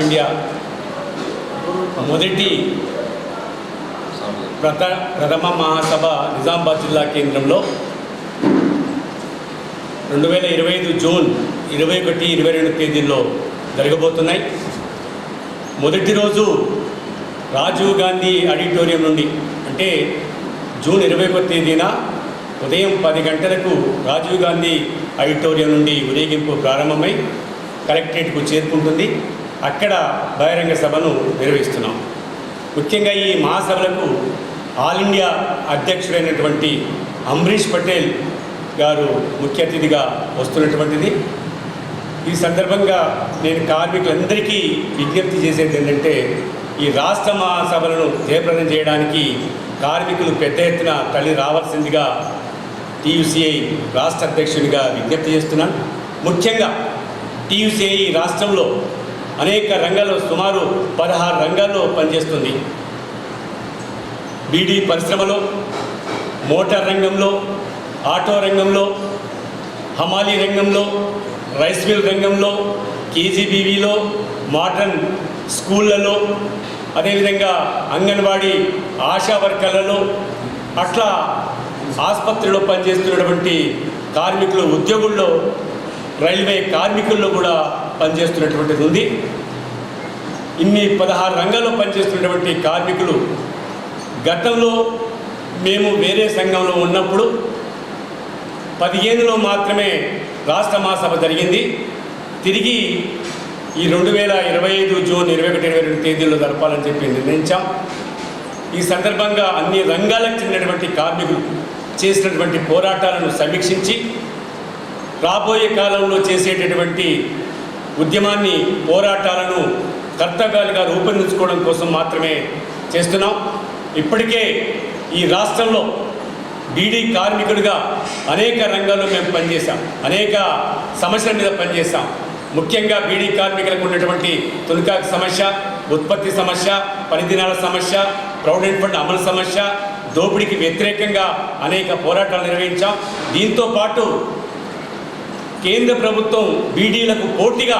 Of India. మొదటి ప్రథ ప్రథమ మహాసభ నిజామాబాద్ జిల్లా కేంద్రంలో. రెండు వేల ఇరవై ఐదు జూన్ ఇరవై ఒకటి ఇరవై రెండు తేదీల్లో జరగబోతున్నాయి. మొదటి రోజు రాజీవ్ గాంధీ ఆడిటోరియం నుండి అంటే జూన్ ఇరవై ఒక తేదీన ఉదయం పది గంటలకు రాజీవ్ గాంధీ ఆడిటోరియం నుండి ఊరేగింపు ప్రారంభమై కలెక్టరేట్కు చేరుకుంటుంది. అక్కడ బహిరంగ సభను నిర్వహిస్తున్నాం. ముఖ్యంగా ఈ మహాసభలకు ఆల్ ఇండియా అధ్యక్షుడైనటువంటి అంబరీష్ పటేల్ గారు ముఖ్య అతిథిగా వస్తున్నటువంటిది. ఈ సందర్భంగా నేను కార్మికులందరికీ విజ్ఞప్తి చేసేది ఏంటంటే ఈ రాష్ట్ర మహాసభలను జయప్రదం చేయడానికి కార్మికులు పెద్ద ఎత్తున తల్లి రావాల్సిందిగా టీయూసీఐ రాష్ట్ర అధ్యక్షునిగా విజ్ఞప్తి చేస్తున్నాను. ముఖ్యంగా టీయూసీఐ రాష్ట్రంలో అనేక రంగాల్లో సుమారు పదహారు రంగాల్లో పనిచేస్తుంది. బీడీ పరిశ్రమలో మోటార్ రంగంలో ఆటో రంగంలో హమాలీ రంగంలో రైస్ మిల్ రంగంలో కేజీబీవీలో మోడర్న్ స్కూళ్ళలో అదేవిధంగా అంగన్వాడీ ఆశా వర్కర్లలో అట్లా ఆసుపత్రిలో పనిచేస్తున్నటువంటి కార్మికులు ఉద్యోగుల్లో రైల్వే కార్మికుల్లో కూడా పనిచేస్తున్నటువంటిది ఉంది. ఇన్ని పదహారు రంగాల్లో పనిచేస్తున్నటువంటి కార్మికులు గతంలో మేము వేరే సంఘంలో ఉన్నప్పుడు పదిహేనులో మాత్రమే రాష్ట్ర మహాసభ జరిగింది. తిరిగి ఈ రెండు వేల ఇరవై ఐదు జూన్ ఇరవై ఒకటి ఇరవై రెండు తేదీల్లో జరపాలని చెప్పి నిర్ణయించాం. ఈ సందర్భంగా అన్ని రంగాలకు చెందినటువంటి కార్మికులు చేసినటువంటి పోరాటాలను సమీక్షించి రాబోయే కాలంలో చేసేటటువంటి ఉద్యమాన్ని పోరాటాలను కర్తవ్యాలుగా రూపొందించుకోవడం కోసం మాత్రమే చేస్తున్నాం. ఇప్పటికే ఈ రాష్ట్రంలో బీడీ కార్మికుడిగా అనేక రంగాల్లో మేము పనిచేశాం. అనేక సమస్యల మీద పనిచేసాం ముఖ్యంగా బీడీ కార్మికులకు ఉన్నటువంటి తొలికాకు సమస్య ఉత్పత్తి సమస్య పనిదినాల సమస్య ప్రొవిడెంట్ ఫండ్ అమలు సమస్య దోపిడీకి వ్యతిరేకంగా అనేక పోరాటాలు నిర్వహించాం. దీంతో పాటు కేంద్ర ప్రభుత్వం బీడీలకు పోటీగా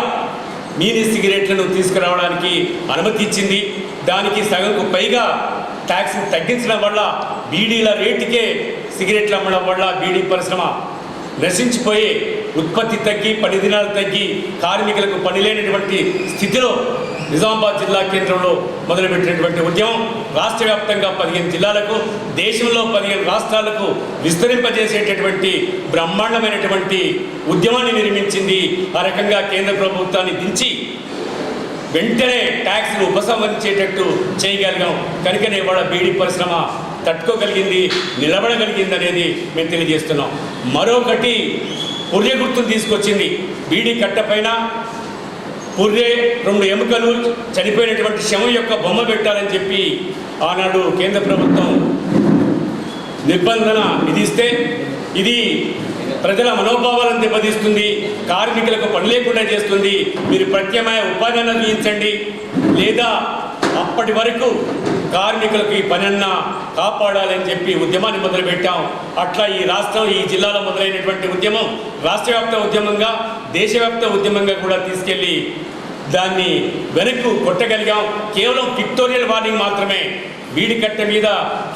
మీని సిగరెట్లను తీసుకురావడానికి అనుమతి ఇచ్చింది. దానికి సగంకు పైగా ట్యాక్స్ తగ్గించడం వల్ల బీడీల రేటుకే సిగరెట్లు అమ్మడం వల్ల బీడీ పరిశ్రమ నశించిపోయి ఉత్పత్తి తగ్గి పని దినాలు తగ్గి కార్మికులకు పని లేనటువంటి స్థితిలో నిజామాబాద్ జిల్లా కేంద్రంలో మొదలుపెట్టినటువంటి ఉద్యమం రాష్ట్ర వ్యాప్తంగా పదిహేను జిల్లాలకు దేశంలో పదిహేను రాష్ట్రాలకు విస్తరింపజేసేటటువంటి బ్రహ్మాండమైనటువంటి ఉద్యమాన్ని నిర్మించింది. ఆ రకంగా కేంద్ర ప్రభుత్వాన్ని దించి వెంటనే ట్యాక్స్ను ఉపసంహరించేటట్టు చేయగలిగాం. కనుకనే వాళ్ళ బీడీ పరిశ్రమ తట్టుకోగలిగింది నిలబడగలిగింది అనేది మేము తెలియజేస్తున్నాం. మరొకటి పుర్రె గుర్తును తీసుకొచ్చింది. బీడీ కట్టపైన పుర్రే రెండు ఎముకలు చనిపోయినటువంటి శవం యొక్క బొమ్మ పెట్టాలని చెప్పి ఆనాడు కేంద్ర ప్రభుత్వం నిబంధన విధిస్తే ఇది ప్రజల మనోభావాలను దెబ్బతీస్తుంది కార్మికులకు పని లేకుండా చేస్తుంది. మీరు ప్రత్యామ్నాయ ఉపాధి అందించండి లేదా అప్పటి వరకు కార్మికులకు ఈ పనన్నా కాపాడాలని చెప్పి ఉద్యమాన్ని మొదలుపెట్టాం. అట్లా ఈ రాష్ట్రం ఈ జిల్లాలో మొదలైనటువంటి ఉద్యమం రాష్ట్ర వ్యాప్త ఉద్యమంగా దేశవ్యాప్త ఉద్యమంగా కూడా తీసుకెళ్ళి దాన్ని వెనక్కు కొట్టగలిగాం. కేవలం పిక్టోరియల్ వార్నింగ్ మాత్రమే. వీడి కట్ట మీద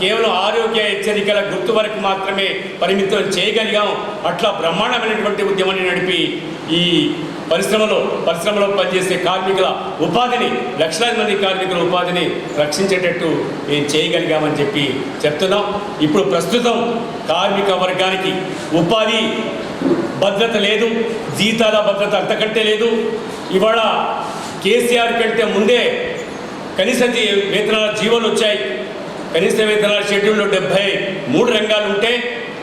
కేవలం ఆరోగ్య హెచ్చరికల గుర్తు వరకు మాత్రమే పరిమితం చేయగలిగాం. అట్లా బ్రహ్మాండమైనటువంటి ఉద్యమాన్ని నడిపి ఈ పరిశ్రమలో పరిశ్రమలో పనిచేసే కార్మికుల ఉపాధిని లక్షలాది మంది కార్మికుల ఉపాధిని రక్షించేటట్టు మేము చేయగలిగామని చెప్పి చెప్తున్నాం. ఇప్పుడు ప్రస్తుతం కార్మిక వర్గానికి ఉపాధి భద్రత లేదు జీతాల భద్రత అంతకంటే లేదు. ఇవాళ కేసీఆర్ కంటే ముందే కనీస వేతనాల జీవోలు వచ్చాయి. కనీస వేతనాల షెడ్యూల్లో డెబ్బై మూడు రంగాలు ఉంటే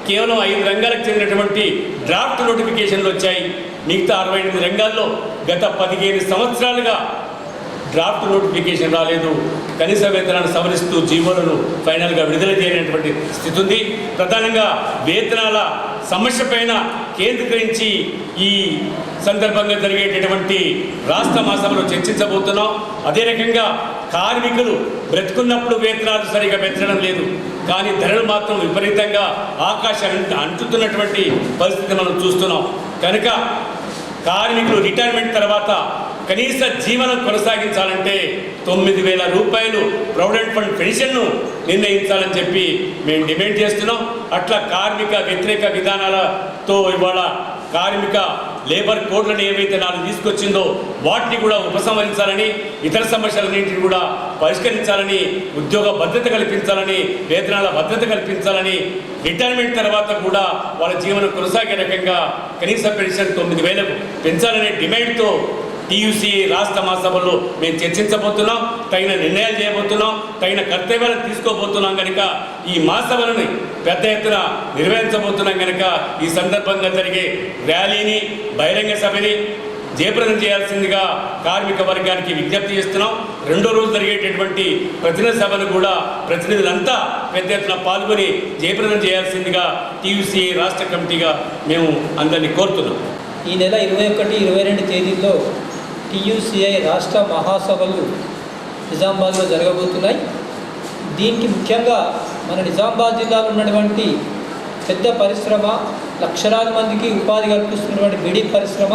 కేవలం ఐదు రంగాలకు చెందినటువంటి డ్రాఫ్ట్ నోటిఫికేషన్లు వచ్చాయి. మిగతా అరవై ఎనిమిది రంగాల్లో గత పదిహేను సంవత్సరాలుగా డ్రాఫ్ట్ నోటిఫికేషన్ రాలేదు. కనీస వేతనాన్ని సవరిస్తూ జీవోలను ఫైనల్గా విడుదల చేయనటువంటి స్థితి ఉంది. ప్రధానంగా వేతనాల సమస్య పైన కేంద్రీకరించి ఈ సందర్భంగా జరిగేటటువంటి రాష్ట్ర మాసంలో చర్చించబోతున్నాం. అదే రకంగా కార్మికులు బ్రతుకున్నప్పుడు వేతనాలు సరిగా పెంచడం లేదు. కానీ ధరలు మాత్రం విపరీతంగా ఆకాశాన్ని అంటుతున్నటువంటి పరిస్థితి మనం చూస్తున్నాం. కనుక కార్మికులు రిటైర్మెంట్ తర్వాత కనీస జీవనం కొనసాగించాలంటే తొమ్మిది వేల రూపాయలు ప్రొవిడెంట్ ఫండ్ పెన్షన్ను నిర్ణయించాలని చెప్పి మేము డిమాండ్ చేస్తున్నాం. అట్లా కార్మిక వ్యతిరేక విధానాలతో ఇవాళ కార్మిక లేబర్ కోడ్లను ఏవైతే నాలుగు తీసుకొచ్చిందో వాటిని కూడా ఉపసంహరించాలని ఇతర సమస్యలన్నింటిని కూడా పరిష్కరించాలని ఉద్యోగ భద్రత కల్పించాలని వేతనాల భద్రత కల్పించాలని రిటైర్మెంట్ తర్వాత కూడా వాళ్ళ జీవనం కొనసాగే రకంగా కనీస పెన్షన్ తొమ్మిది వేలకు పెంచాలనే డిమాండ్తో టీయూసీ రాష్ట్ర మహాసభలో మేము చర్చించబోతున్నాం తగిన నిర్ణయాలు చేయబోతున్నాం తగిన కర్తవ్యాలను తీసుకోబోతున్నాం కనుక ఈ మహాసభలను పెద్ద ఎత్తున నిర్వహించబోతున్నాం కనుక ఈ సందర్భంగా జరిగే ర్యాలీని బహిరంగ సభని జయప్రదం చేయాల్సిందిగా కార్మిక వర్గానికి విజ్ఞప్తి చేస్తున్నాం. రెండో రోజు జరిగేటటువంటి ప్రతినిధి సభను కూడా ప్రతినిధులంతా పెద్ద ఎత్తున పాల్గొని జయప్రదం చేయాల్సిందిగా టీయూసీ రాష్ట్ర కమిటీగా మేము అందరినీ కోరుతున్నాం. ఈ నెల ఇరవై ఒకటి ఇరవై రెండు తేదీల్లో టీయూసీఐ రాష్ట్ర మహాసభలు నిజామాబాద్లో జరగబోతున్నాయి. దీనికి ముఖ్యంగా మన నిజామాబాద్ జిల్లాలో ఉన్నటువంటి పెద్ద పరిశ్రమ లక్షలాది మందికి ఉపాధి కల్పిస్తున్నటువంటి బిడి పరిశ్రమ.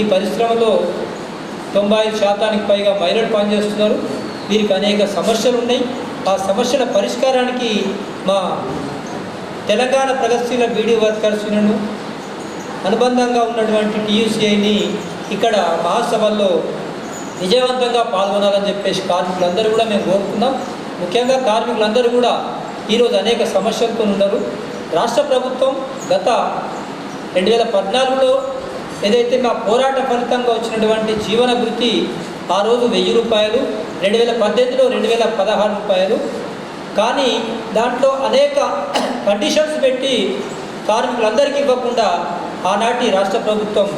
ఈ పరిశ్రమలో తొంభై ఐదు శాతానికి పైగా మహిళలు పనిచేస్తున్నారు. వీరికి అనేక సమస్యలు ఉన్నాయి. ఆ సమస్యల పరిష్కారానికి మా తెలంగాణ ప్రగతిశీల బీడీ వర్కర్స్ యూనియన్ అనుబంధంగా ఉన్నటువంటి టీయూసీఐని ఇక్కడ మహాసభల్లో విజయవంతంగా పాల్గొనాలని చెప్పేసి కార్మికులందరూ కూడా మేము కోరుకున్నాం ముఖ్యంగా కార్మికులందరూ కూడా ఈరోజు అనేక సమస్యలతో ఉన్నారు. రాష్ట్ర ప్రభుత్వం గత రెండు వేల పద్నాలుగులో ఏదైతే మా పోరాట ఫలితంగా వచ్చినటువంటి జీవన వృత్తి ఆ రోజు వెయ్యి రూపాయలు రెండు వేల పద్దెనిమిదిలో రెండు వేల పదహారు రూపాయలు. కానీ దాంట్లో అనేక కండిషన్స్ పెట్టి కార్మికులందరికీ ఇవ్వకుండా ఆనాటి రాష్ట్ర ప్రభుత్వం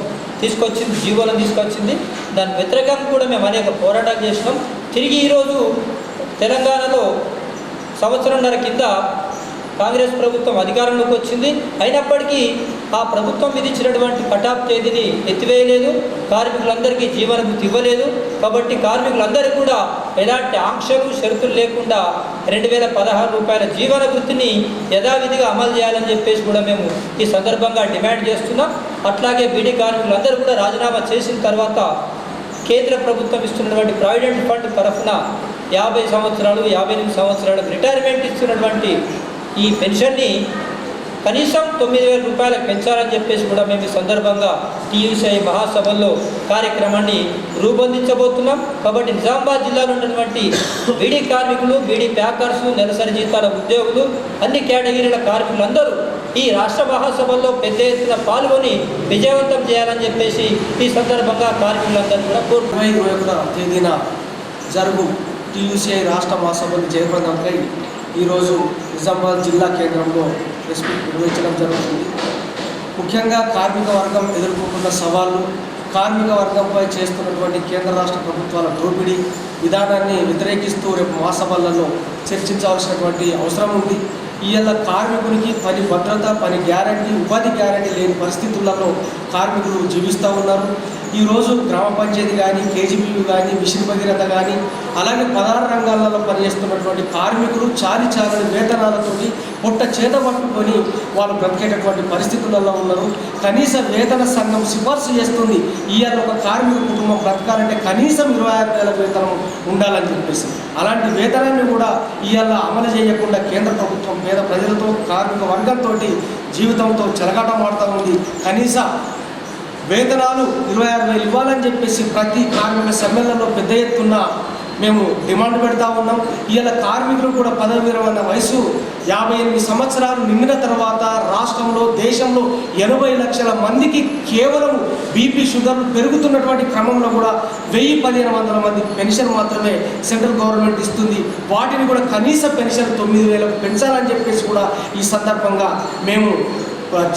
తీసుకొచ్చింది జీవోలను తీసుకొచ్చింది. దాని వ్యతిరేకంగా కూడా మేము అనేక పోరాటాలు చేసినాం. తిరిగి ఈరోజు తెలంగాణలో సంవత్సరంన్నర కింద కాంగ్రెస్ ప్రభుత్వం అధికారంలోకి వచ్చింది. అయినప్పటికీ ఆ ప్రభుత్వం విధించినటువంటి కటాఫ్ తేదీని ఎత్తివేయలేదు. కార్మికులందరికీ జీవన ఇవ్వలేదు. కాబట్టి కార్మికులందరూ కూడా ఎలాంటి ఆంక్షలు షరతులు లేకుండా రెండు వేల పదహారు రూపాయల జీవన వృత్తిని యథావిధిగా అమలు చేయాలని చెప్పేసి కూడా మేము ఈ సందర్భంగా డిమాండ్ చేస్తున్నాం. అట్లాగే బీడీ కార్మికులందరూ కూడా రాజీనామా చేసిన తర్వాత కేంద్ర ప్రభుత్వం ఇస్తున్నటువంటి ప్రావిడెంట్ ఫండ్ తరఫున యాభై సంవత్సరాలు యాభై ఎనిమిది సంవత్సరాలకు రిటైర్మెంట్ ఇస్తున్నటువంటి ఈ పెన్షన్ని కనీసం తొమ్మిది వేల రూపాయలకు పెంచాలని చెప్పేసి కూడా మేము ఈ సందర్భంగా టీయూసీఐ మహాసభల్లో కార్యక్రమాన్ని రూపొందించబోతున్నాం. కాబట్టి నిజామాబాద్ జిల్లాలో ఉన్నటువంటి బీడీ కార్మికులు బీడీ ప్యాకర్స్ నెలసరి జీతాల ఉద్యోగులు అన్ని కేటగిరీల కార్మికులందరూ ఈ రాష్ట్ర మహాసభల్లో పెద్ద ఎత్తున పాల్గొని విజయవంతం చేయాలని చెప్పేసి ఈ సందర్భంగా కార్మికులందరూ కూడా కోరుతున్నాం ఇరవై తేదీన జరుగు టీయూసీఐ రాష్ట్ర మహాసభలు జయప్రదంకై ఈరోజు నిజామాబాద్ జిల్లా కేంద్రంలో ప్రెస్ మీట్ నిర్వహించడం జరుగుతుంది. ముఖ్యంగా కార్మిక వర్గం ఎదుర్కొంటున్న సవాళ్ళు కార్మిక వర్గంపై చేస్తున్నటువంటి కేంద్ర రాష్ట్ర ప్రభుత్వాల దోపిడీ విధానాన్ని వ్యతిరేకిస్తూ రేపు మహాసభలలో చర్చించవలసినటువంటి అవసరం ఉంది. ఇవాళ కార్మికునికి పని భద్రత పని గ్యారంటీ ఉపాధి గ్యారంటీ లేని పరిస్థితులలో కార్మికులు జీవిస్తూ ఉన్నారు. ఈరోజు గ్రామ పంచాయతీ కానీ కేజీబీలు కానీ మిషన్ భగీరథ కానీ అలాగే పదహారు రంగాలలో పనిచేస్తున్నటువంటి కార్మికులు చాలి చాలని వేతనాలతోటి పొట్ట చేత పట్టుకొని వాళ్ళు బ్రతికేటటువంటి పరిస్థితులలో ఉన్నారు. కనీస వేతన సంఘం సిఫార్సు చేస్తుంది. ఇవాళ ఒక కార్మిక కుటుంబం బ్రతకాలంటే కనీసం ఇరవై ఆరు వేల వేతనం ఉండాలని చెప్పేసి. అలాంటి వేతనాన్ని కూడా ఇవాళ అమలు చేయకుండా కేంద్ర ప్రభుత్వం పేద ప్రజలతో కార్మిక వర్గంతో జీవితంతో చెలగాటమాడుతూ ఉంది. కనీస వేతనాలు ఇరవై ఆరు వేలు ఇవ్వాలని చెప్పేసి ప్రతి కార్మిక సమ్మెళనంలో పెద్ద ఎత్తున మేము డిమాండ్ పెడతా ఉన్నాం. ఇవాళ కార్మికులు కూడా పదవి విరమణ వయసు యాభై ఎనిమిది సంవత్సరాలు నిండిన తర్వాత రాష్ట్రంలో దేశంలో ఎనభై లక్షల మందికి కేవలం బీపీ షుగర్లు పెరుగుతున్నటువంటి క్రమంలో కూడా వెయ్యి పదిహేను వందల మంది పెన్షన్ మాత్రమే సెంట్రల్ గవర్నమెంట్ ఇస్తుంది. వాటిని కూడా కనీస పెన్షన్ తొమ్మిది వేలకు పెంచాలని చెప్పేసి కూడా ఈ సందర్భంగా మేము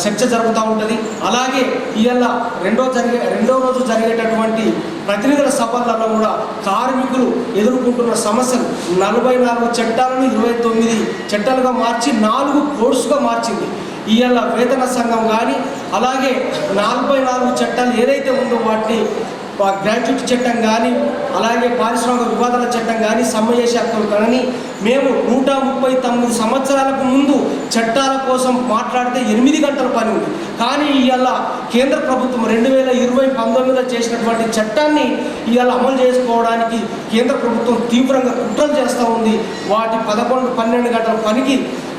చర్చ జరుగుతూ ఉంటుంది. అలాగే ఇవాళ రెండో జరిగే రెండో రోజు జరిగేటటువంటి ప్రతినిధుల సభలలో కూడా కార్మికులు ఎదుర్కొంటున్న సమస్యలు. నలభై నాలుగు చట్టాలను ఇరవై తొమ్మిది చట్టాలుగా మార్చి నాలుగు కోర్సుగా మార్చింది. ఇవాళ వేతన సంఘం కానీ అలాగే నలభై నాలుగు చట్టాలు ఏదైతే ఉందో వాటిని గ్రాడ్యుయేట్ చట్టం కానీ అలాగే పారిశ్రామిక వివాదాల చట్టం కానీ సమ్మె చేసే హక్కులు కానీ మేము నూట ముప్పై తొమ్మిది సంవత్సరాలకు ముందు చట్టాల కోసం మాట్లాడితే ఎనిమిది గంటల పని ఉంది. కానీ ఇవాళ కేంద్ర ప్రభుత్వం రెండు వేల ఇరవై పంతొమ్మిదిలో చేసినటువంటి చట్టాన్ని ఇవాళ అమలు చేసుకోవడానికి కేంద్ర ప్రభుత్వం తీవ్రంగా కుట్రలు చేస్తూ ఉంది. వాటి పదకొండు పన్నెండు గంటల పనికి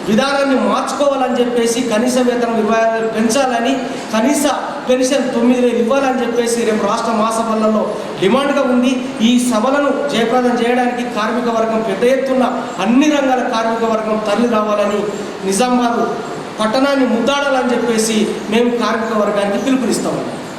విధానాన్ని మార్చుకోవాలని చెప్పేసి కనీస వేతనం ఇరవై ఐదు పెంచాలని కనీస పెన్షన్ తొమ్మిది వేలు ఇవ్వాలని చెప్పేసి రేపు రాష్ట్ర మహాసభలలో డిమాండ్గా ఉంది. ఈ సభలను జయప్రదం చేయడానికి కార్మిక వర్గం పెద్ద ఎత్తున అన్ని రంగాల కార్మిక వర్గం తరలి రావాలని నిజామాబాద్ పట్టణాన్ని ముద్దాడాలని చెప్పేసి మేము కార్మిక వర్గానికి పిలుపునిస్తాము